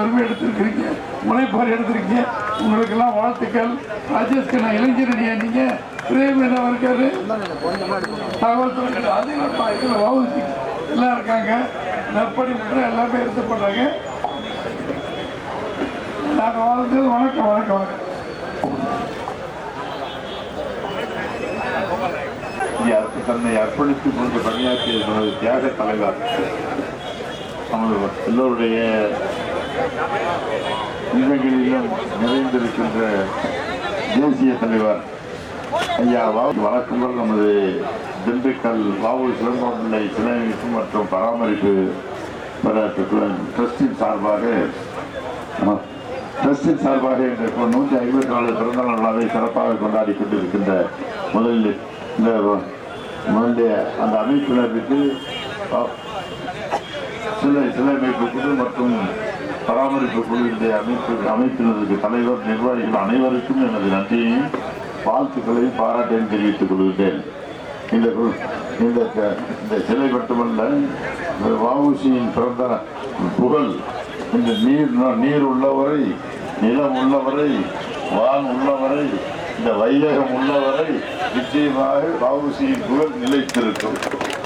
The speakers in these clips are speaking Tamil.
பெருமை எடுத்திருக்கிறீங்க. முனைப்பாடு எடுத்திருக்கீங்க. உங்களுக்கெல்லாம் வாழ்த்துக்கள். ராஜேஷ் கண்ணா இளைஞரணியா நீங்க? பிரேம் என்ன இருக்காரு. தகவல் அதிகமா வவுசி எல்லாம் இருக்காங்க. நற்பணி மட்டும் எல்லாமே எடுத்து நாங்கள் வாழ்ந்தது வணக்கம் வணக்கம் வணக்கம். இந்தியாவுக்கு தன்னை அர்ப்பணித்துக் கொண்டு பணியாற்றிய நமது தியாக தலைவர். நமது எல்லோருடைய இல்லங்களிலும் நிறைந்திருக்கின்ற தேசிய தலைவர் ஐயா வாவு வழக்கங்கள் நமது திண்டுக்கல் வாவு சிலம்பம்பிள்ளை சிலையமைப்பு மற்றும் பராமரிப்பு ட்ரஸ்டின் சார்பாக ட்ரஸ்டின் சார்பாக என்ற நூற்றி ஐம்பத்தி நாலு பிறந்தநாள் விழாவை சிறப்பாக கொண்டாடி கொண்டிருக்கின்ற முதலில் இந்த முதலிய அந்த அமைப்பினருக்கு சிலை சிலை மற்றும் பராமரிப்பு குழு இந்த அமைப்பு அமைப்பினருக்கு தலைவர் நிர்வாகிகள் அனைவருக்கும் எனது நன்றியையும் வாழ்த்துக்களையும் பாராட்டையும் தெரிவித்துக் கொள்கிறேன். இந்த கு- இந்த க- இந்த சிலை மட்டுமல்ல இந்த வஉசியின் பிறந்த புகழ் இந்த நீர் நீர் உள்ளவரை நிலம் உள்ளவரை வான் உள்ளவரை இந்த வையகம் உள்ளவரை நிச்சயமாக வஉசியின் புகழ் நிலைத்திருக்கும்.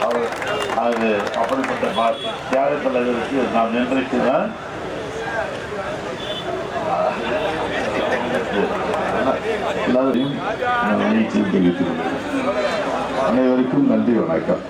அவர் அது அப்படிப்பட்ட தியாக தலைவருக்கு நாம் இன்றைக்கு தான் எல்லாரையும் நான் மகிழ்ச்சியும் அனைவருக்கும் நன்றி வணக்கம்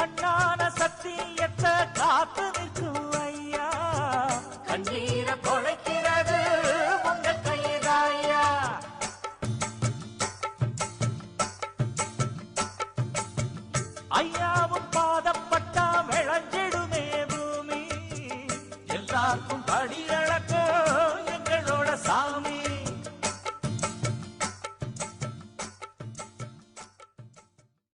கண்ணான சத்தியத்தை காத்து நிற்கும் ஐயா. கண்ணீர பொழைக்கிறது உங்க கைதாயா ஐயாவும் பாதப்பட்டா விளைஞ்சிடுமே பூமி. எல்லாருக்கும்